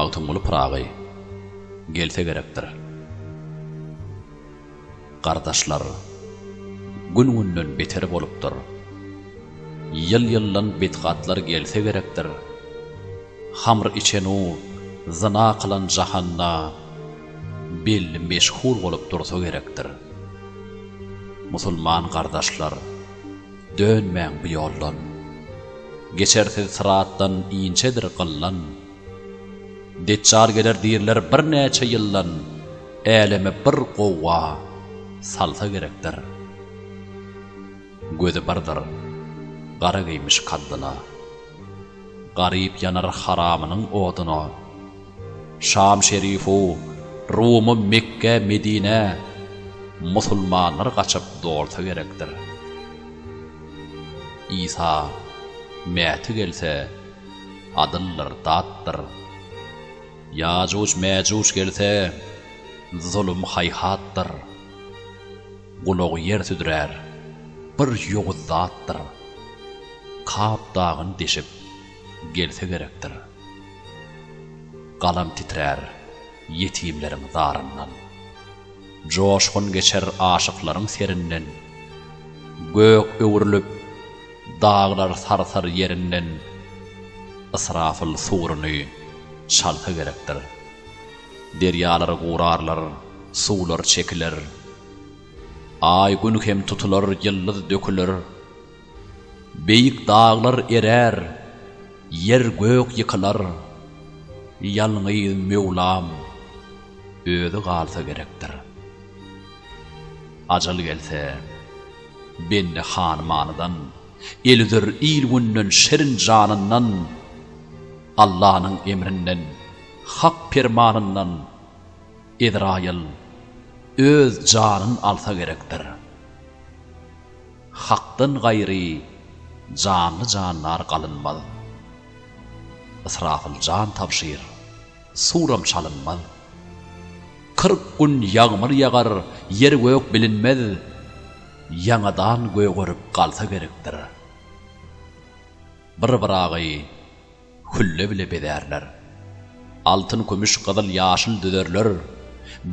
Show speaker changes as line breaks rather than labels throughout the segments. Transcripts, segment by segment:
magtymly pragy gelse gerekdir. Gardaşlar, gün günden beter bolupdyr. Yıl yıllan betgatlar gelse gerekdir. Hamr içenu, zina kılan jahanna, bil meşhur bolup dursa gerekdir. Musulman gardaşlar, dönmeň bu ýoldan. Geçersiz sıratdan iňçedir qıllan. deçar geler diýerler bir neçe yıllan, äleme bir gowa salsa gerekdir. Gözü bardır, gara giymiş kaddyna. Garip yanar haramının oduna. Şam şerifu, Rumu Mekke, Medine, musulmanlar kaçıp doğurta gerekdir. İsa, mäti gelse, adıllar datdır. Yacuc mecuc gelse, zulüm hayhatdır. Gulağı yer tüdürer, bir yoğu zattır. Kap dağın deşip, gelse gerektir. Galam titrer, yetimlerin zarından. Coşkun geçer aşıkların serinden. Gök övürlüp, dağlar sarsar yerinden. Israfıl surunu, çalka gerektir. Deryalar gurarlar, sular çekilir. Ay gün hem tutular, yıldız dökülür. Beyik dağlar erer, yer gök yıkılar. Yalňy Mevlam özi galsa gerekdir. Ajal gelse, bende hanmanydan, elüdür il günnün şerin janyndan, Emrinden, hak permanından, Edrayıl, öz canın alsa gerektir. Hakdan gayri, canlı canlar kalınmaz. Israfıl can tavşir, suram çalınmaz. Kırk gün yağmur yağar, yer gök bilinmez. Yanadan göğ görüp kalsa gerektir. Bir bir ağayı, hülle bile bederler. Altın kömüş kızıl yaşıl düderler.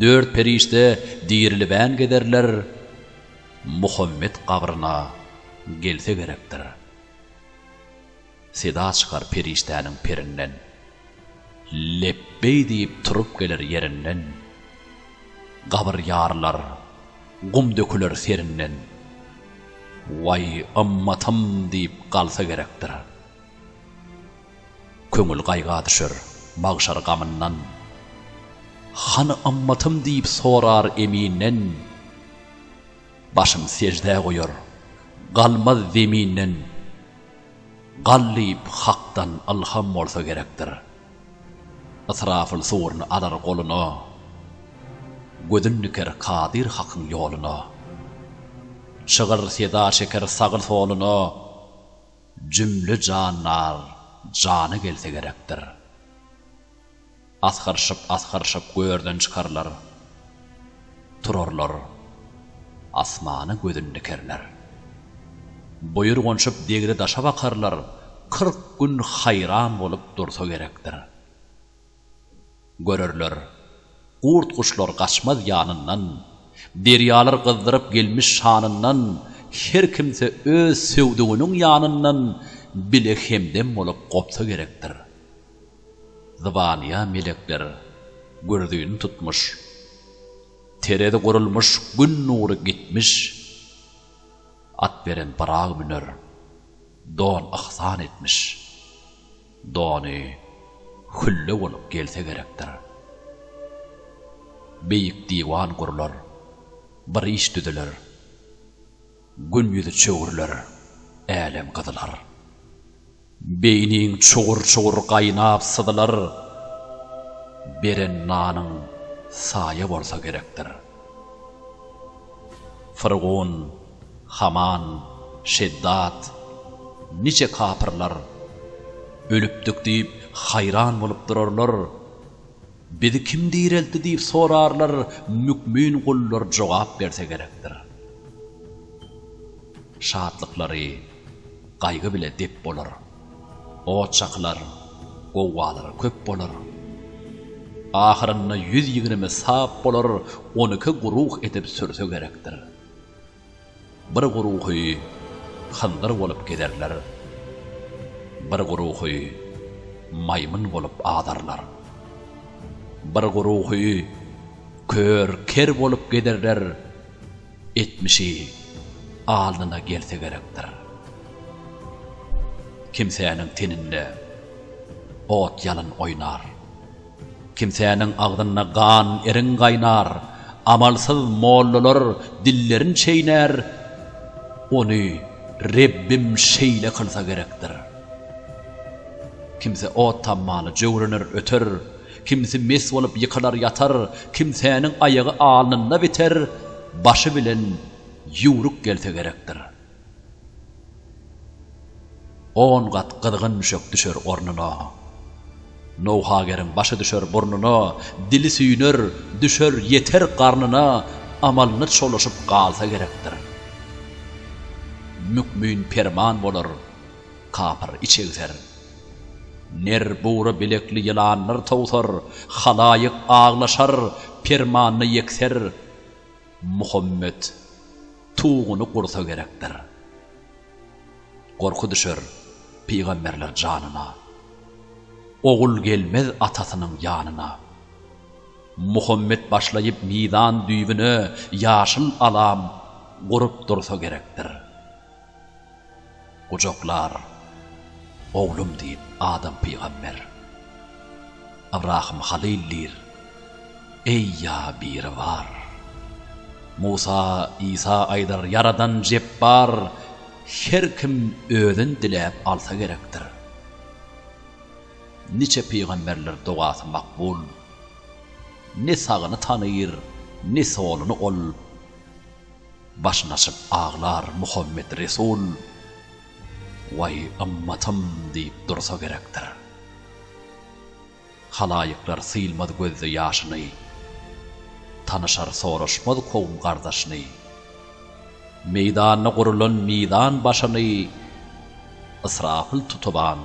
Dört perişte dirili ben gederler. Muhammed kabrına gelse gerektir. Seda çıkar periştenin perinden. Lebbey deyip turup gelir yerinden. Kabır yarlar, gum dökülür serinden. Vay ammatım deyip kalsa gerektir. Köngül qayga düşür, bağışar gamından. Hanı ammatım deyip sorar eminen. Başım secde koyur, galmaz zeminen. Gallip haktan alham olsa gerektir. Israfıl surunu alar koluna. Gözün nüker kadir hakın yoluna. Şığır seda şeker sağıl soluna. Cümlü canlar жаны келсе керектір. Асқаршып асқаршып көрден шығарлар. Тұрорлар асманы көзін керлер бұйыр қоншып дегіре даша бақарлар қырық күн хайран болып тұрса керектір. Көрерлер қурт құшлар қашмаз янынан дерялар қыздырып келміш шанынан Хер кімсе өз sevdiğinin янынан bile hemdem bolup gopsa gerekdir. Zıvaniya melekler gördüğünü tutmuş. Terede kurulmuş gün nuru gitmiş. At veren barag münör. Don ahsan etmiş. Doni hülle olup gelse gerekdir. Beyik divan kurulur. Bir iş düdülür. Gün yüzü çöğürler. Alem kadılar. Beynin çuğur çuğur kaynap sıdılar. Beren nanın saya bolsa gerektir. Fırgun, Haman, Şeddat, nice kapırlar, ölüpdük deyip hayran bolup durarlar. Bizi kim direldi deyip sorarlar, mükmin kullar cevap berse gerektir. Şatlıkları, kaygı bile dep bolar. Oçaklar, govalar köp bolar. Ahyrynda 120 sap bolar, 12 guruh edip sürse gerekdir. Bir guruhy handyr bolup giderler. Bir guruhy maymun bolup adarlar. Bir guruhy kör ker bolup giderler. Etmişi alnına gelse gerekdir. Kimsenin teninde ot yalın oynar. Kimsenin ağzına gan erin qaynar. Amalsız mollalar dillerin çeyner. Onu Rabbim şeyle kılsa gerektir. Kimse o tammalı jowrunur öter, kimse mes bolup yıkılar yatar, kimsenin ayağı alnında biter, başı bilen yuruk gelse gerektir. On gat qıdğın müşök düşer ornuna. Nohager'in başı düşer burnuna, dili süyünür, düşer yeter karnına, amalını çolaşıp qalsa gerektir. Mükmün perman bolar, kapır içegzer. Ner buğra bilekli yılanlar tawsar, halayık ağlaşar, permanını yekser. Muhammed tuğunu kursa gerektir. Korku düşer peygamberler canına. Oğul gelmez atasının yanına. Muhammed başlayıp midan düýbüne yaşıl alam gurup dursa gerektir. Kucaklar, oğlum deyip Adam peygamber. Abraham halillir. Ey ya bir var. Musa, İsa aydar yaradan cebbar. her kim özün dilep alsa gerekdir. Niçe peygamberler duası makbul. Ne sağını tanıyır, ne solunu ol. Başın açıp ağlar Muhammed Resul. Vay ammatım deyip dursa gerektir. Halayıklar sıyılmadı gözde yaşını. Tanışar soruşmadı kovum kardeşini. Meydanına kurulan meydan başını. Israfil tutuban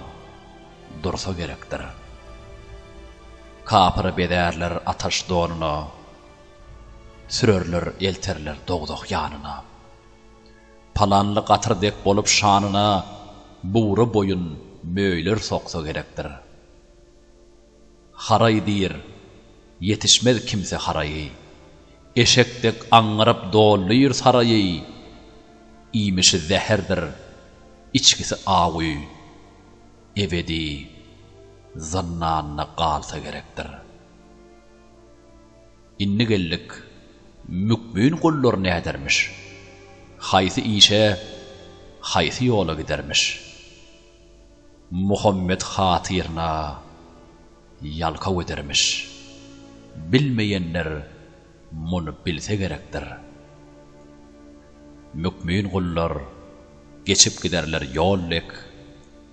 dursa gerektir. Kapırı bederler ataş donuna. Sürörler elterler doğduk yanına. Palanlı qatırdek bolup şanına buğra boyun möýler soksa gerektir. Haray dir, yetişmez kimse harayı. Eşekdek aňyryp dolluyur sarayı. İmişi zeherdir, içkisi awy. Ebedi zannanna qalsa gerektir. Inni gellik mükmün kullar nädermiş? Haýsy işe, haýsy ýola gidermiş? Muhammed hatyrna yalka ödermiş. Bilmeyenler muny bilse gerektir. Mükmin kullar geçip giderler yollek,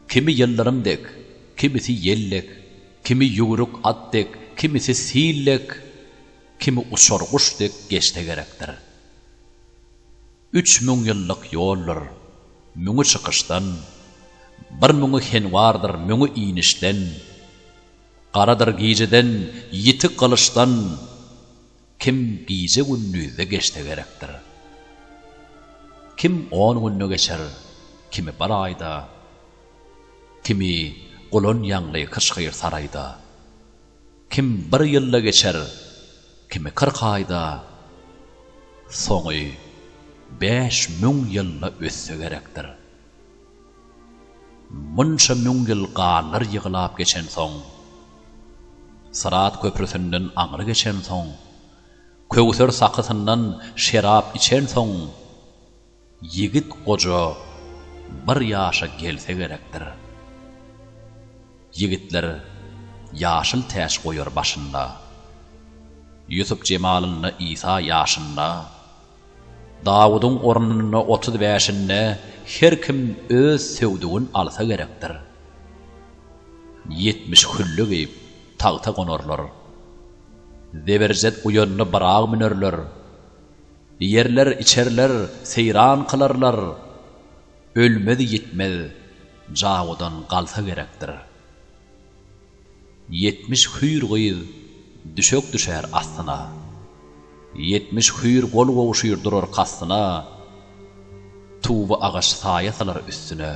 kimi yıllarımdek, kimisi yellek, kimi yuruk atdek, kimisi sillek, kimi uçorguşdek geçte gerektir. Üç mün yıllık yollar, müngü çıkıştan, bir müngü henvardır müngü inişten, qaradır giyiceden, yitik kılıştan, kim giyice günnüze geçte gerektir. Kim on günne geçer, kimi bir ayda, kimi golon yanlı kışkıyır sarayda. Kim bir yılla geçer, kimi kırk ayda, soňy beş müň yılla ötse gerektir. Munça müň yıl galar ýyglap geçen soň, Sırat köprüsünden aňry geçen soň, Köwsür sakısından şerap içen soň, yigit gojo bir yaşa gelse gerekdir. Yigitler yaşıl täş goýar başında. Yusuf cemalında İsa yaşında. Davudun ornuna 35-inde her kim öz sevdiğin alsa gerektir. 70 hüllü giyip tağta konorlar. Deberzet uyanını bırağı minerler. Yerler içerler, seyran kılarlar. Ölmedi yetmedi, Davud'un qalsa gerektir. 70 hüyr gıyız düşök düşer astyna. Yetmiş hüyür gol gowuşyr durar kastyna. Tuğba ağaç sayasalar üstüne.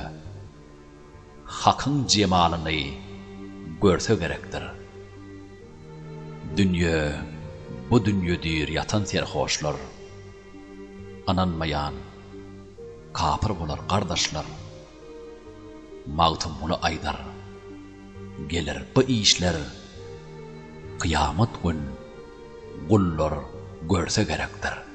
Hakyň jemalyny görse gerekdir. Dünýe bu dünýe diýir yatan serhoşlar. Ananmayan, kapır bolar kardeşler. Mağtım bunu aydar. Gelir bu işler. Kıyamet gün gullar görse gerektir.